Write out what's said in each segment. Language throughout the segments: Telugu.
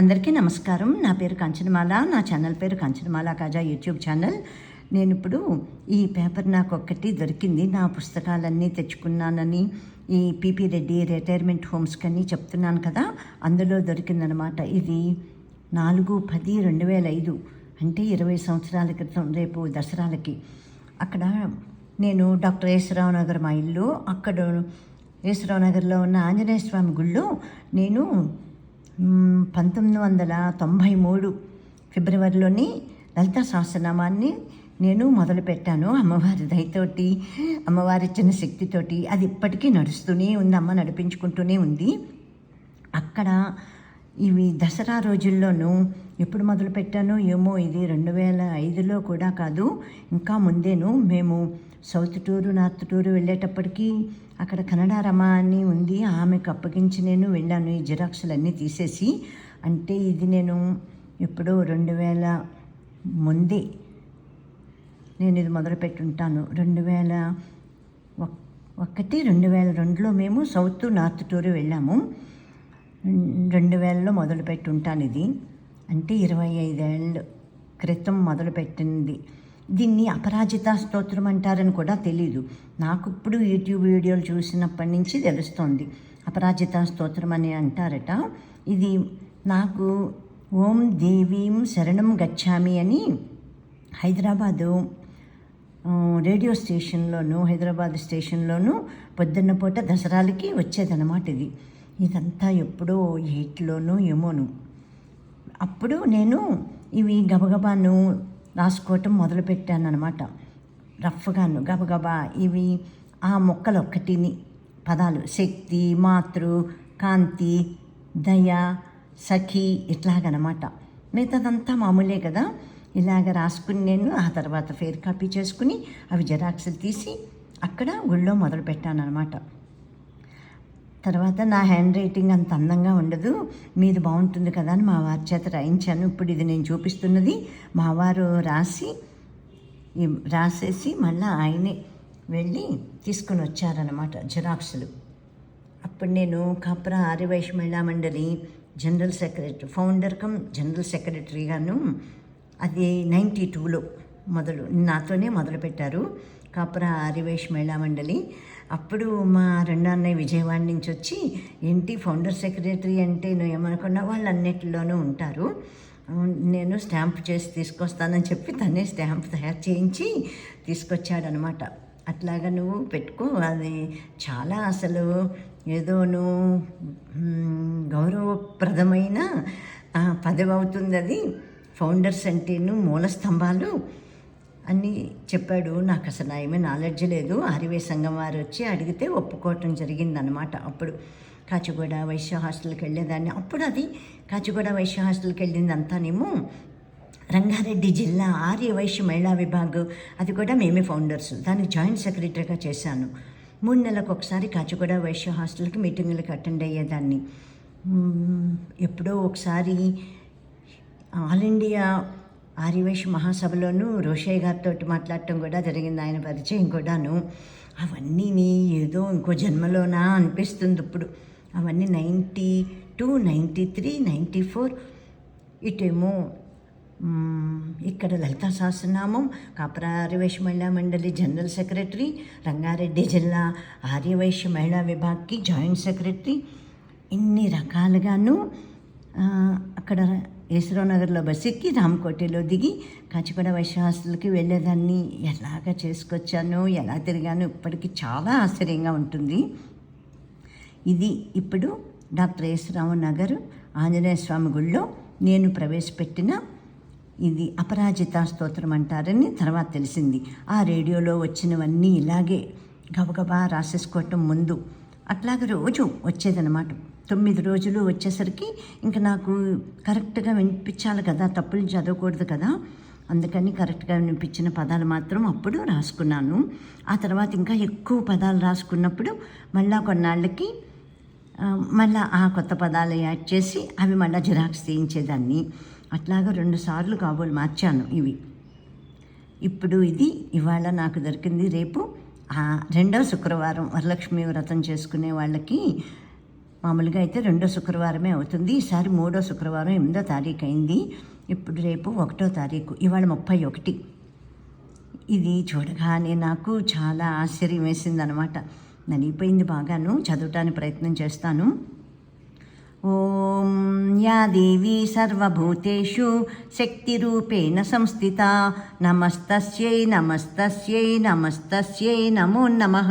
అందరికీ నమస్కారం. నా పేరు కంచనమాల. నా ఛానల్ పేరు కంచనమాల కాజా యూట్యూబ్ ఛానల్. నేను ఇప్పుడు ఈ పేపర్ నాకు ఒక్కటి దొరికింది. నా పుస్తకాలన్నీ తెచ్చుకున్నానని ఈ పీపీ రెడ్డి రిటైర్మెంట్ హోమ్స్కి అని చెప్తున్నాను కదా అందులో దొరికిందనమాట. ఇది నాలుగు పది రెండు వేల ఐదు అంటే ఇరవై సంవత్సరాల క్రితం రేపు దసరాలకి. అక్కడ నేను డాక్టర్ యేసరావు నగర్ మా ఇల్లు. అక్కడ యేసరావు నగర్లో ఉన్న ఆంజనేయ స్వామి గుళ్ళో. నేను పంతొమ్మిది వందల తొంభై మూడు ఫిబ్రవరిలోని లలిత సహస్రనామాన్ని నేను మొదలుపెట్టాను అమ్మవారి దయతోటి అమ్మవారి ఇచ్చిన శక్తితోటి. అది ఇప్పటికీ నడుస్తూనే ఉంది అమ్మ నడిపించుకుంటూనే ఉంది. అక్కడ ఇవి దసరా రోజుల్లోనూ ఎప్పుడు మొదలు పెట్టానో ఏమో ఇది రెండు వేల ఐదులో కూడా కాదు ఇంకా ముందేను. మేము సౌత్ టూరు నార్త్ టూరు వెళ్ళేటప్పటికీ అక్కడ కన్నడ రమ అని ఉంది ఆమెకు అప్పగించి నేను వెళ్ళాను. ఈ జిరాక్స్లన్నీ తీసేసి అంటే ఇది నేను ఎప్పుడో రెండు వేల ముందే నేను ఇది మొదలుపెట్టుంటాను రెండు వేల ఒకటి రెండు వేల రెండులో మేము సౌత్ నార్త్ టూర్ వెళ్ళాము. రెండు వేలలో మొదలుపెట్టి ఉంటాను ఇది. అంటే ఇరవై ఐదేళ్ళు క్రితం మొదలుపెట్టింది దీన్ని అపరాజిత స్తోత్రం అంటారని కూడా తెలీదు. నాకు ఇప్పుడు యూట్యూబ్ వీడియోలు చూసినప్పటి నుంచి తెలుస్తోంది. అపరాజిత స్తోత్రం అని అంటారట. ఇది నాకు ఓం దేవీం శరణం గచ్చామి అని హైదరాబాదు రేడియో స్టేషన్లోనూ హైదరాబాద్ స్టేషన్లోనూ పొద్దున్న పూట దసరాలకి వచ్చేదన్నమాట ఇది. ఇదంతా ఎప్పుడో ఎయిట్లోనూ ఏమోను. అప్పుడు నేను ఇవి గబగబాను రాసుకోవటం మొదలుపెట్టాను అనమాట రఫ్గాను గబగబా ఇవి ఆ మొక్కలు ఒక్కటిని పదాలు శక్తి మాతృ కాంతి దయ సఖి ఇట్లాగనమాట. మిగతాదంతా మామూలే కదా ఇలాగ రాసుకుని నేను ఆ తర్వాత ఫేర్ కాపీ చేసుకుని అవి జెరాక్స్లు తీసి అక్కడ గుళ్ళో మొదలు పెట్టాను అనమాట తర్వాత నా హ్యాండ్ రైటింగ్ అంత అందంగా ఉండదు మీది బాగుంటుంది కదా అని మా వారి చేత రాయించాను. ఇప్పుడు ఇది నేను చూపిస్తున్నది. మా వారు రాసి రాసేసి మళ్ళీ ఆయనే వెళ్ళి తీసుకొని వచ్చారనమాట జిరాక్స్లు. అప్పుడు నేను కాపురా Arya Vysya Mahila Mandali general secretary founder cum general సెక్రటరీగాను అది నైంటీ టూలో మొదలు నాతోనే మొదలుపెట్టారు కాపురా ఆర్యవైశ్య మహిళా మండలి. అప్పుడు మా రెండో అన్నయ్య విజయవాడ నుంచి వచ్చి ఏంటి ఫౌండర్ సెక్రటరీ అంటే నువ్వు ఏమనుకున్నా వాళ్ళు అన్నిటిలోనూ ఉంటారు నేను స్టాంప్ చేసి తీసుకొస్తానని చెప్పి తనే స్టాంప్ తయారు చేయించి తీసుకొచ్చాడనమాట అట్లాగా నువ్వు పెట్టుకో అది చాలా అసలు ఏదోను నువ్వు గౌరవప్రదమైన పదవి అవుతుంది అది ఫౌండర్స్ అంటేను మూల స్తంభాలు. అని చెప్పాడు. నాకు అసలు ఏమీ నాలెడ్జ్ లేదు. హరివే సంఘం వారు వచ్చి అడిగితే ఒప్పుకోవటం జరిగిందనమాట అప్పుడు. కాచిగూడ వైశ్య హాస్టల్కి వెళ్ళేదాన్ని. అప్పుడు అది కాచిగూడ వైశ్య హాస్టల్కి వెళ్ళిందంతానేమో రంగారెడ్డి జిల్లా ఆర్య వైశ్య మహిళా విభాగ్. అది కూడా మేమే ఫౌండర్స్. దానికి జాయింట్ సెక్రటరీగా చేశాను. మూడు నెలలకు ఒకసారి కాచిగూడ వైశ్య హాస్టల్కి మీటింగులకు అటెండ్ అయ్యేదాన్ని. ఎప్పుడో ఒకసారి ఆల్ ఇండియా ఆర్యవేష్ మహాసభలోనూ రోషయ్య గారితో మాట్లాడటం కూడా జరిగింది. ఆయన పరిచయం కూడాను. అవన్నీ ఏదో ఇంకో జన్మలోనా అనిపిస్తుంది ఇప్పుడు. అవన్నీ ninety two ninety three ninety four. ఇటేమో ఇక్కడ లలితా సహస్రనామం కాపరా మహిళా మండలి జనరల్ సెక్రటరీ రంగారెడ్డి జిల్లా ఆర్యవైశ్య మహిళా విభాగ్కి జాయింట్ సెక్రటరీ. ఇన్ని రకాలుగాను అక్కడ ఈశ్వరరావు నగర్లో బస్ ఎక్కి రామకోటలో దిగి కాచిగూడ వైశ్య హాస్టల్కి వెళ్ళేదాన్ని. ఎలాగ చేసుకొచ్చానో ఎలా తిరిగానో ఇప్పటికీ చాలా ఆశ్చర్యంగా ఉంటుంది. ఇది ఇప్పుడు డాక్టర్ యేసరావు నగర్ ఆంజనేయ స్వామి గుళ్ళో నేను ప్రవేశపెట్టిన ఇది అపరాజిత స్తోత్రం అంటారని తర్వాత తెలిసింది. ఆ రేడియోలో వచ్చినవన్నీ ఇలాగే గబగబా రాసేసుకోవటం ముందు అట్లాగే రోజు వచ్చేదన్నమాట. తొమ్మిది రోజులు వచ్చేసరికి ఇంకా నాకు కరెక్ట్గా వినిపించాలి కదా తప్పులు చదవకూడదు కదా. అందుకని కరెక్ట్గా వినిపించిన పదాలు మాత్రం అప్పుడు రాసుకున్నాను. ఆ తర్వాత ఇంకా ఎక్కువ పదాలు రాసుకున్నప్పుడు మళ్ళా కొన్నాళ్ళకి మళ్ళీ మళ్ళా ఆ కొత్త పదాలు యాడ్ చేసి అవి మళ్ళీ జిరాక్స్ తీయించేదాన్ని. అట్లాగా రెండు సార్లు కాబోలు మార్చాను ఇవి. ఇప్పుడు ఇది ఇవాళ నాకు దొరికింది రేపు ఆ రెండవ శుక్రవారం వరలక్ష్మి వ్రతం చేసుకునే వాళ్ళకి మామూలుగా అయితే రెండో శుక్రవారమే అవుతుంది. ఈసారి మూడో శుక్రవారం ఎనిమిదో తారీఖు అయింది. ఇప్పుడు రేపు ఒకటో తారీఖు ఇవాళ ముప్పై ఒకటి. ఇది చూడగానే నాకు చాలా ఆశ్చర్యం వేసిందనమాట. నలిగిపోయింది బాగాను. చదవటానికి ప్రయత్నం చేస్తాను. ఓం యా దేవి సర్వభూతేషు శక్తిరూపేణ సంస్థిత. నమస్తస్యై నమస్తస్యై నమస్తస్యై నమో నమః.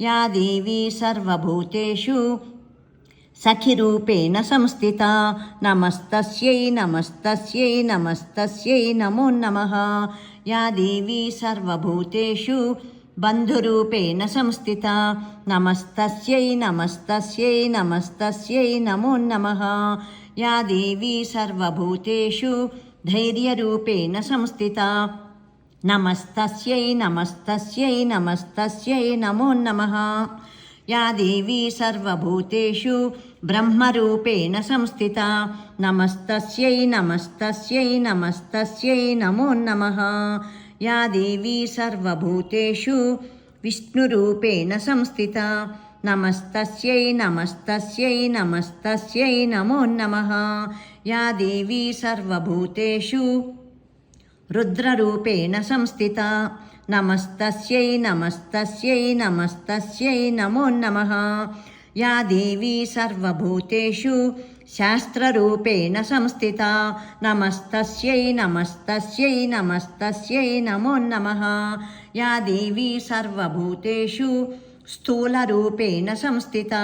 యా దేవీ సర్వభూతేషు. సఖిరూపేణ సంస్థిత नमस्तस्यै नमस्तस्यै నమస్తస్యై నమో నమః. యా దేవీ సర్వభూతేషు బంధురూపేణ సంస్థిత నమస్తస్యై నమస్తస్యై నమస్తస్యై నమో నమ. యా దేవీ సర్వభూతేషు ధైర్యరూపేణ సంస్థిత నమస్తస్యై నమస్తస్యై నమస్తస్యై నమో నమ. యా దేవీ సర్వభూతేషు బ్రహ్మరూపేణ సంస్థిత. నమస్తస్యై నమస్తస్యై నమస్తస్యై నమో నమ. యా దేవీ సర్వభూతేషు విష్ణురూపేణ సంస్థిత. నమస్తస్యై నమస్తస్యై నమస్తస్యై నమో నమ. యా దేవీ సర్వభూతేషు రుద్రరూపేణ సంస్థిత. నమస్తస్యై నమస్తస్యై నమస్తస్యై నమో నమ. యా దేవీ సర్వభూతేషు శాస్త్రరూపేణ సంస్థిత. నమస్తస్యై నమస్తస్యై నమస్తస్యై నమో నమ. యా దేవీ సర్వభూతేషు స్థూలరూపేణ సంస్థిత.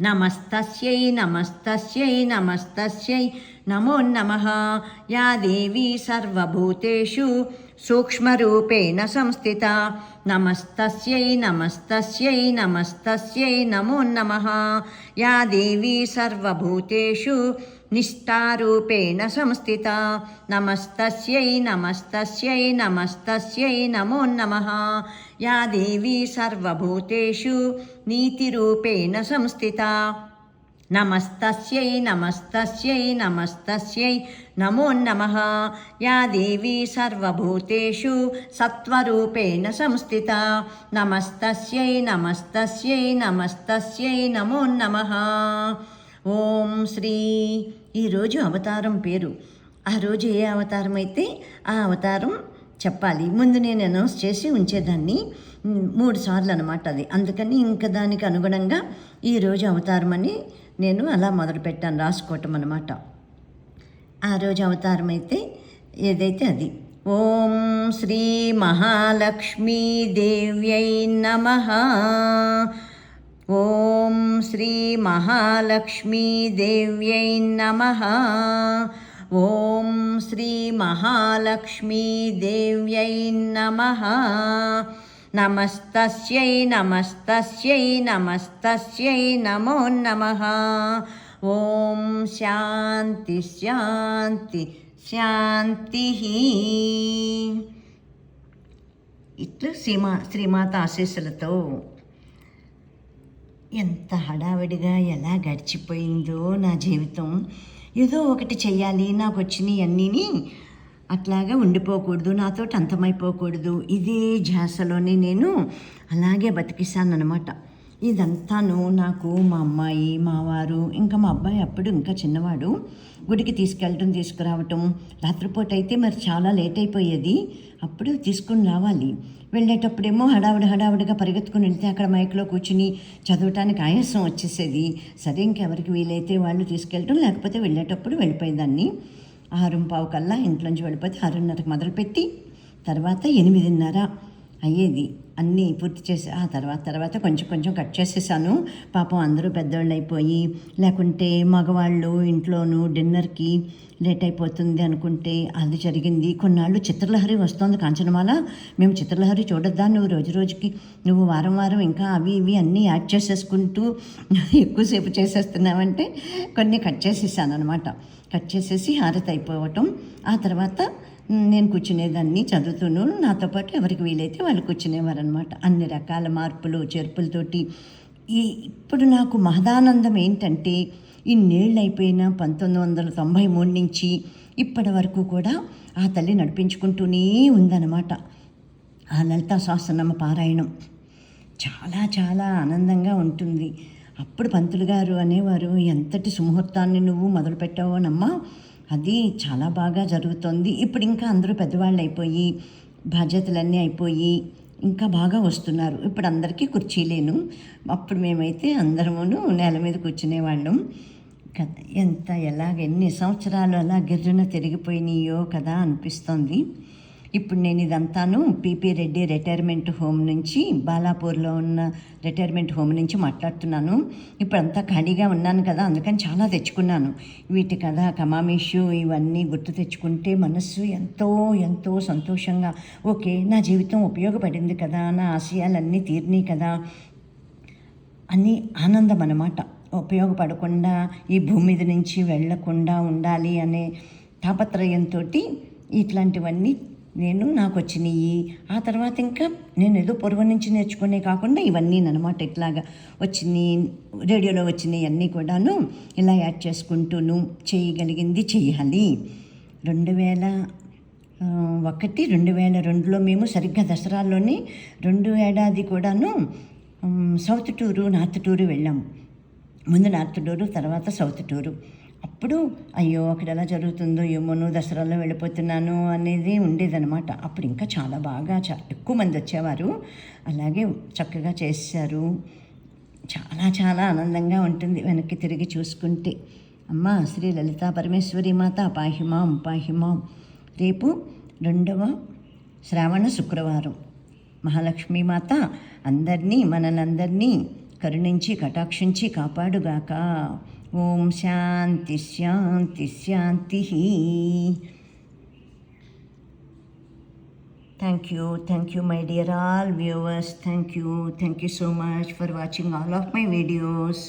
నమస్తస్యై నమస్తస్యై నమస్తస్యై నమో నమ యా దేవీ సర్వభూతేషు సూక్ష్మరూపేణ సంస్థిత నమస్తస్యై నమస్తస్యై నమస్తస్యై నమో నమ యా దేవీ సర్వభూతేషు నిష్ఠారూపేణ సంస్థిత. నమస్తస్యై నమస్తస్యై నమస్తస్యై నమో నమ. యా దేవీ సర్వభూతేషు నీతిరూపేణ సంస్థిత. నమస్తస్యై నమస్తస్యై నమస్తస్యై నమో నమ. యా దేవీ సర్వభూతేషు సత్వరూపేణ సంస్థిత. నమస్తస్యై నమస్తస్యై నమస్తస్యై నమో నమ. ఓం శ్రీ. ఈరోజు అవతారం పేరు. ఆ రోజు ఏ అవతారం అయితే ఆ అవతారం చెప్పాలి. ముందు నేను అనౌన్స్ చేసి ఉంచేదాన్ని. మూడు సార్లు అనమాట అది. అందుకని ఇంకా దానికి అనుగుణంగా ఈరోజు అవతారం అని నేను అలా మొదలుపెట్టాను రాసుకోవటం అనమాట ఆ రోజు అవతారం అయితే ఏదైతే అది. ఓం శ్రీ మహాలక్ష్మీ దేవ్యై నమ. ఓం శ్రీ మహాలక్ష్మీ దేవ్యై నమ. ఓం శ్రీ మహాలక్ష్మీ దేవ్యై నమ. నమస్తస్యై నమస్తస్యై నమస్తస్యై నమో నమః. ఓం శాంతి శాంతి శాంతి. ఇట్లు శ్రీమా శ్రీమాత ఆశీస్సులతో ఎంత హడావిడిగా ఎలా గడిచిపోయిందో నా జీవితం. ఏదో ఒకటి చేయాలి నాకు వచ్చినాయి అన్నీని అట్లాగా ఉండిపోకూడదు నాతో అంతమైపోకూడదు. ఇదే ధ్యాసలోనే నేను అలాగే బతికిస్తానమాట ఇదంతాను నాకు మా అమ్మాయి మా వారు ఇంకా మా అబ్బాయి అప్పుడు ఇంకా చిన్నవాడు. గుడికి తీసుకెళ్ళటం తీసుకురావటం. రాత్రిపూట అయితే మరి చాలా లేట్ అయిపోయేది. అప్పుడు తీసుకుని రావాలి. వెళ్ళేటప్పుడేమో హడావుడి హడావిడిగా పరిగెత్తుకుని వెళ్తే అక్కడ మైక్లో కూర్చుని చదవటానికి ఆయాసం వచ్చేసేది. సరే ఇంకెవరికి వీలైతే వాళ్ళు తీసుకెళ్ళటం లేకపోతే వెళ్ళేటప్పుడు వెళ్ళిపోయేదాన్ని ఆరు పావు కల్లా ఇంట్లోంచి వెళ్ళిపోతే ఆరున్నరకు మొదలుపెట్టి తర్వాత ఎనిమిదిన్నర అయ్యేది. అన్నీ పూర్తి చేసి ఆ తర్వాత తర్వాత కొంచెం కొంచెం కట్ చేసేసాను. పాపం అందరూ పెద్దవాళ్ళు అయిపోయి లేకుంటే మగవాళ్ళు ఇంట్లోనూ డిన్నర్కి లేట్ అయిపోతుంది అనుకుంటే అది జరిగింది. కొన్నాళ్ళు చిత్రలహరి వస్తుంది కాంచనమాల. మేము చిత్రలహరి చూడొద్దా? నువ్వు రోజు రోజుకి నువ్వు వారం వారం ఇంకా అవి ఇవి అన్నీ యాడ్ చేసేసుకుంటూ ఎక్కువసేపు చేసేస్తున్నావంటే కొన్ని కట్ చేసేసాను అనమాట కట్ చేసేసి హారతి అయిపోవటం. ఆ తర్వాత నేను కూర్చునేదాన్ని చదువుతూను. నాతో పాటు ఎవరికి వీలైతే వాళ్ళు కూర్చునేవారు అనమాట అన్ని రకాల మార్పులు చేర్పులతోటి. ఈ ఇప్పుడు నాకు మహదానందం ఏంటంటే ఇన్నేళ్ళు అయిపోయిన పంతొమ్మిది వందల తొంభై మూడు నుంచి ఇప్పటి వరకు కూడా ఆ తల్లి నడిపించుకుంటూనే ఉందన్నమాట. ఆ లలితా శాసనమ్మ పారాయణం. చాలా చాలా ఆనందంగా ఉంటుంది. అప్పుడు పంతులు గారు అనేవారు ఎంతటి సుముహూర్తాన్ని నువ్వు మొదలుపెట్టావోనమ్మా? అది చాలా బాగా జరుగుతోంది. ఇప్పుడు ఇంకా అందరూ పెద్దవాళ్ళు అయిపోయి బాధ్యతలన్నీ అయిపోయి ఇంకా బాగా వస్తున్నారు. ఇప్పుడు అందరికీ కుర్చీలేను. అప్పుడు మేమైతే అందరమును నేల మీద కూర్చునేవాళ్ళం. కదా ఎంత ఎలాగ ఎన్ని సంవత్సరాలు అలా గిర్రున తిరిగిపోయినాయో కదా అనిపిస్తోంది. ఇప్పుడు నేను ఇదంతాను. P P Reddy retirement home నుంచి బాలాపూర్లో ఉన్న రిటైర్మెంట్ హోమ్ నుంచి మాట్లాడుతున్నాను. ఇప్పుడంతా ఖాళీగా ఉన్నాను కదా అందుకని చాలా తెచ్చుకున్నాను. వీటి కథ కమామిషు ఇవన్నీ గుర్తు తెచ్చుకుంటే మనస్సు ఎంతో ఎంతో సంతోషంగా ఓకే నా జీవితం ఉపయోగపడింది కదా నా ఆశయాలన్నీ తీరినాయి కదా అని ఆనందం అన్నమాట. ఉపయోగపడకుండా ఈ భూమి మీద నుంచి వెళ్ళకుండా ఉండాలి అనే తాపత్రయంతో ఇట్లాంటివన్నీ నేను నాకు వచ్చినాయి. ఆ తర్వాత ఇంకా నేను ఏదో పూర్వం నుంచి నేర్చుకునే కాకుండా ఇవన్నీ అనమాట ఇట్లాగా వచ్చినాయి రేడియోలో వచ్చినాయి అన్నీ కూడాను ఇలా యాడ్ చేసుకుంటూను చేయగలిగింది చేయాలి. రెండు వేల ఒకటి రెండు వేల రెండులో మేము సరిగ్గా దసరాలోనే రెండు ఏడాది కూడాను సౌత్ టూరు నార్త్ టూరు వెళ్ళాము. ముందు నార్త్ టూరు తర్వాత సౌత్ టూరు. అప్పుడు అయ్యో అక్కడ ఎలా జరుగుతుందో ఏమోనో దసరాలో వెళ్ళిపోతున్నాను అనేది ఉండేదనమాట అప్పుడు ఇంకా చాలా బాగా చా ఎక్కువ మంది వచ్చేవారు. అలాగే చక్కగా చేశారు. చాలా చాలా ఆనందంగా ఉంటుంది వెనక్కి తిరిగి చూసుకుంటే. అమ్మ శ్రీ లలితా పరమేశ్వరి మాత పాహిమాం పాహిమాం రేపు రెండవ శ్రావణ శుక్రవారం. మహాలక్ష్మీ మాత అందరినీ మనలందరినీ కరుణించి కటాక్షించి కాపాడుగాక. ಓಂ ಶಾಂತಿ ಶಾಂತಿ ಶಾಂತಿ Thank you, thank you, my dear all viewers. Thank you, thank you so much for watching all of my videos.